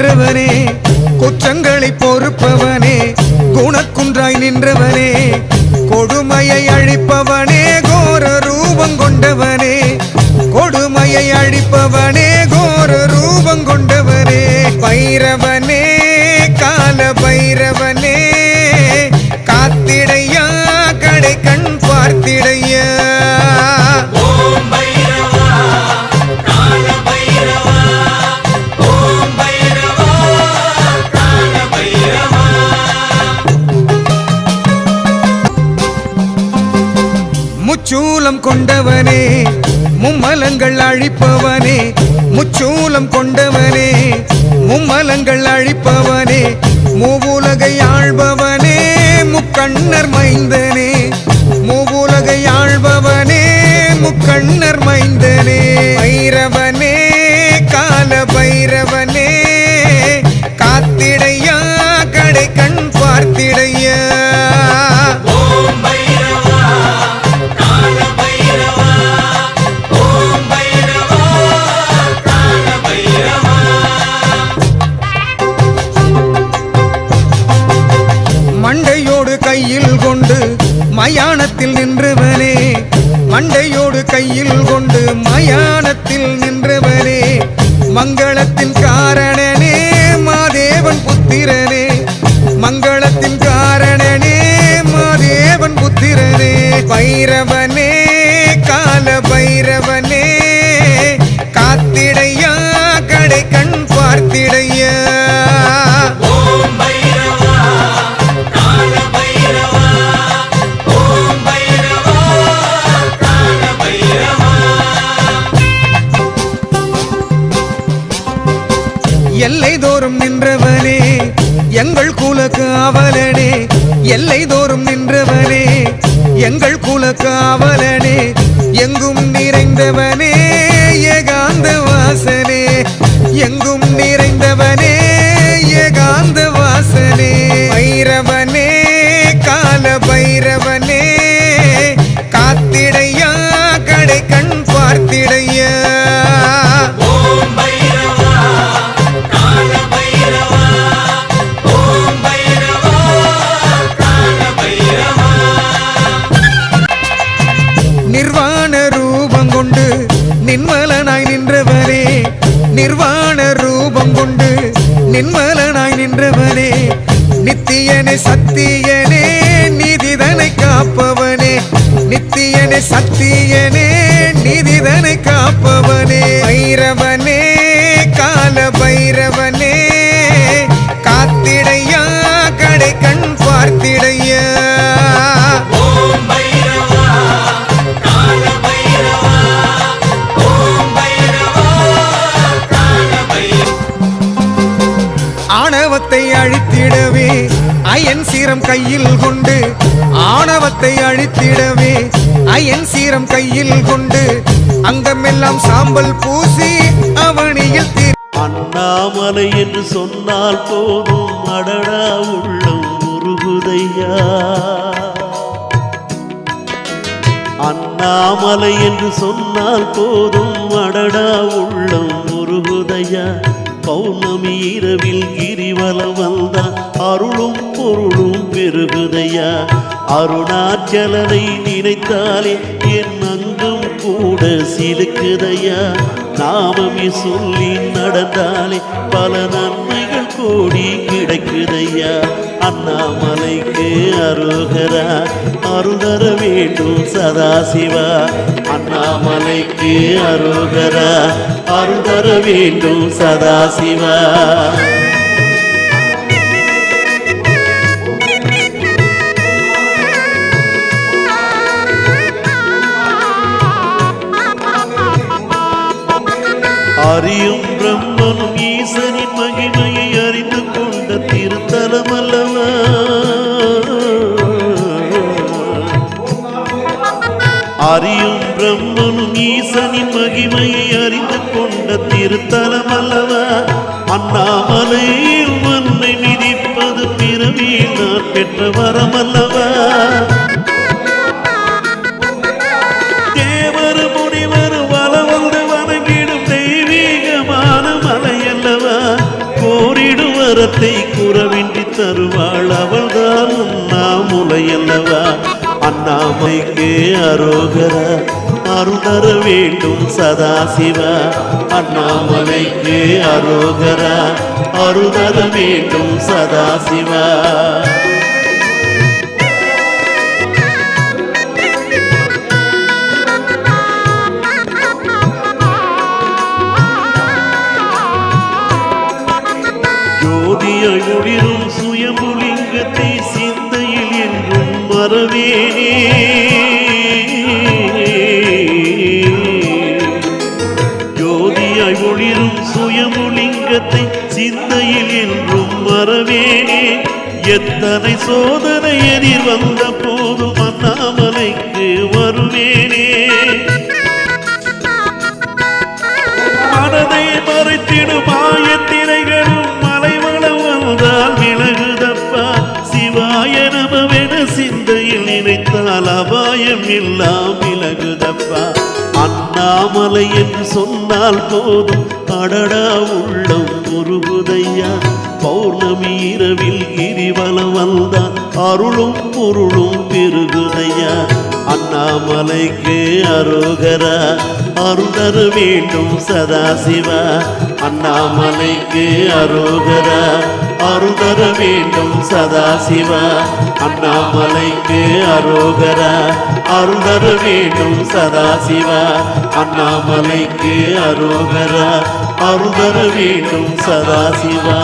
நின்றவனே குற்றங்களை பொறுப்பவனே குணக்குன்றாய் நின்றவன். முச்சூலம் கொண்டவனே மும்மலங்கள் அழிப்பவனே முச்சூலம் கொண்டவனே மும்மலங்கள் அழிப்பவனே மூவுலகை ஆழ்பவனே முக்கண்ணர் மைந்தனே மூவுலகை ஆழ்பவனே முக்கண்ணர் மைந்தனே. ஐரவன் கொண்டு மயானத்தில் நின்றவனே மண்டையோடு கையில் கொண்டு மயானத்தில் நின்றவனே மங்களத்தின் காரணனே மாதேவன் புத்திரனே மங்களத்தின் காரணனே மாதேவன் புத்திரனே. பைரவனே எங்கும் நிறைந்தவனே ஏகாந்த வாசனே பைரவனே கால பைரவனே காத்திடையா கடை கண் பார்த்திடையா நிர்வாண ரூபம் கொண்டு நின்மலனாய் நின்றவனே நிர்வாண நின்மலனாய் நின்றவனே நித்தியனே சத்தியனே நீதிதனை காப்பவனே நித்தியனே சத்தியனே நீதிதனை காப்பவனே. ஐரவனே சீரம் கையில் கொண்டு ஆணவத்தை அழித்திடவே. அயன் சீரம் கையில் கொண்டு அங்கமெல்லாம் சாம்பல் பூசி அவனியில் அண்ணாமலை என்று சொன்னால் போதும். அடடா உள்ளம் உருகுதையா. அண்ணாமலை என்று சொன்னால் போதும். அடடா உள்ளம் உருகுதையா. பௌர்ணமி இரவில் கிரிவலம் வந்தான் அருளும் பொருளும் பெருகுதையா? அருணாச்சலனை நினைத்தாலே என் அங்கும் கூட சிலுக்குதையா? நாமமே சொல்லி நடந்தாலே பல நன்மைகள் கூடி கிடைக்குதையா? அண்ணாமலைக்கு அருகரா அருகர வேண்டும் சதாசிவா. அண்ணாமலைக்கு அருகரா அருகர வேண்டும் சதாசிவா. பெற்ற வரமல்லவா? தேவர் முனிவர் வளவந்து வணங்கிடும் தெய்வீகமான மலையல்லவா? கோரிடும் வரத்தை குறவின்றி தருவாள் அவள்தான் உண்ணாமுலையல்லவா? அண்ணாமைக்கு அரோகரா அருள் தர வேண்டும் சதாசிவா. அண்ணாமலைக்கு அரோகரா அருள் தர வேண்டும் சதாசிவா. எத்தனை சோதனை எதிர் வந்த போதும் அண்ணாமலைக்கு வருவேனே மனதை மறைத்திடும் ஆயத்திரைகளும் மலைவளம் வந்தால் விலகுதப்பா. சிவாய நமவென சிந்தையில் நினைத்தால் அபாயம் எல்லாம் விலகுதப்பா. அண்ணாமலை என்று சொன்னால் போதும். அடடா உள்ளம் உருகுதையா. பௌர்ணமி இரவில் கிரிவலம் வந்தான் அருளும் பொருளும் பெருகுதையா. அண்ணாமலைக்கு அரோகரா அருதர வேண்டும் சதாசிவா. அண்ணாமலைக்கு அரோகரா அருதர வேண்டும் சதாசிவா. அண்ணாமலைக்கு அரோகரா அருதர வேண்டும் சதாசிவா. அண்ணாமலைக்கு அரோகரா அருதர வேண்டும் சதாசிவா.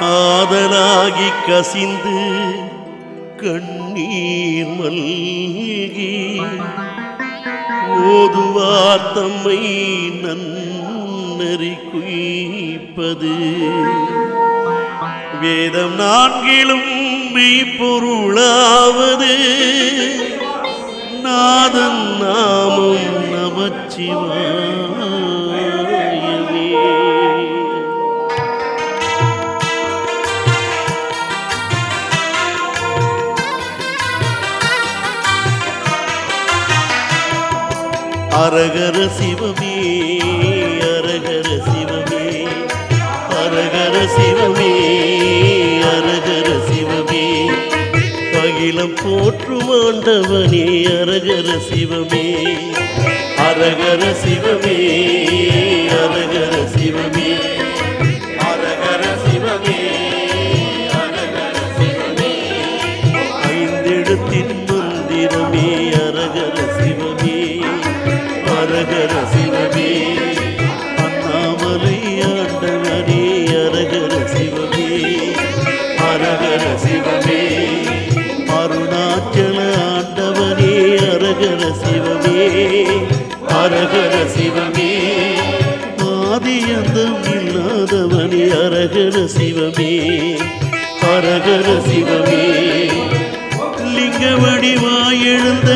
காதலாகி கசிந்து கண்ணீர் மல்கி ஓதுவார் தம்மை நன்னறி குய்ப்பது. வேதம் நான்கிலும் மெய்ப்பொருளாவது. நாதன் நாமம் நமச்சிவாயவே. அரகர சிவமே அரகர சிவமே அரகர சிவமே அகிலம் போற்றும் ஆண்டவனே அரகர சிவமே அரகர சிவமே அரகர சிவமே சிவமே. ஆதி அந்தம் இல்லாதவனே அரகர சிவமே. அரகர சிவமே. லிங்க வடிவாய் எழுந்த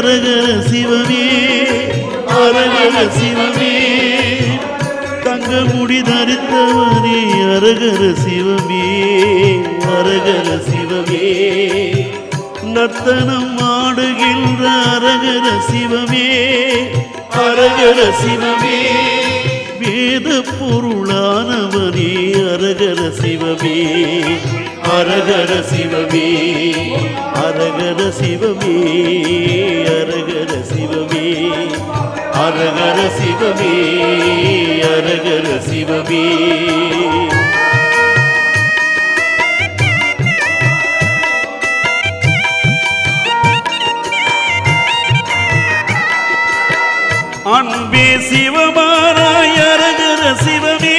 அரகர சிவமே. அரகர சிவமே. தங்க முடி தரித்தவனே அரகர சிவமே. அரகர சிவமே. நர்த்தனம் ஆடுகின்ற அரகர சிவமே. அரகர சிவமே. வேத பொருளானவனே அரகர சிவமே. அரகர சிவமே அரகர சிவமே அரகர சிவமே. அரகர சிவமே அரகர சிவமே. அன்பே சிவமாராய் அரகர சிவமே.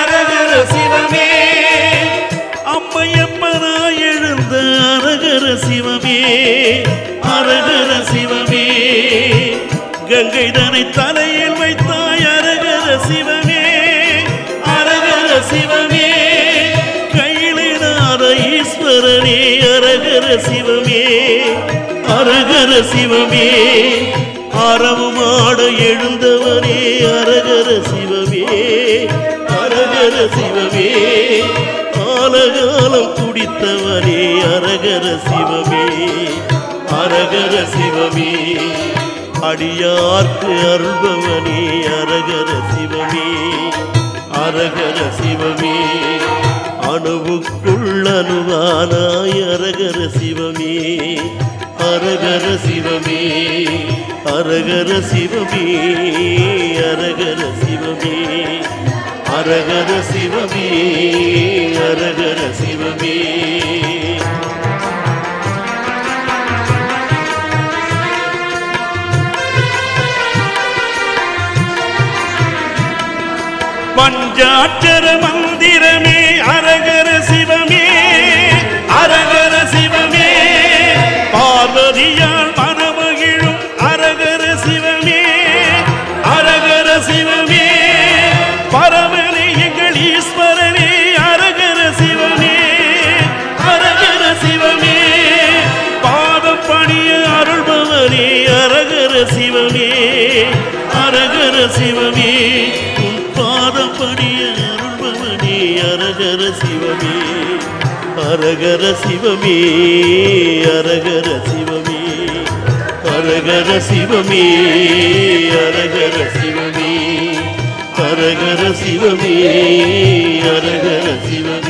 அரகர சிவமே. அம்மையப்பனாய் எழுந்த அரகர சிவமே. அரகர சிவமே. கங்கை தனை தலையில் வைத்தாய் அரகர சிவமே. அரகர சிவமே. கையிலாத ஈஸ்வரனே அரகர சிவமே. அரகர சிவமே. அறவுமாட எழுந்தவனே அரகர சிவமே அரகர சிவமே. ஆலகாலம் குடித்தவனே அரகர சிவமே அரகர சிவமே. அடியார்க்கு அருள்பவனே அரகர சிவமே அரகர சிவமே. அணுவுக்குள் அணுவானாய் அரகர சிவமே. அரகர சிவமே அரகர சிவமே அரகர சிவமே அரகர சிவமே அரகர சிவமே. பஞ்சாட்சர மந்திரமே அரகர சிவமே உன் பாதம் பணிய அருள்பவனே அரகர சிவமே. அரகர சிவமே அரகர சிவமே. அரகர சிவமே அரகர சிவமே. அரகர சிவமே அரகர சிவமே.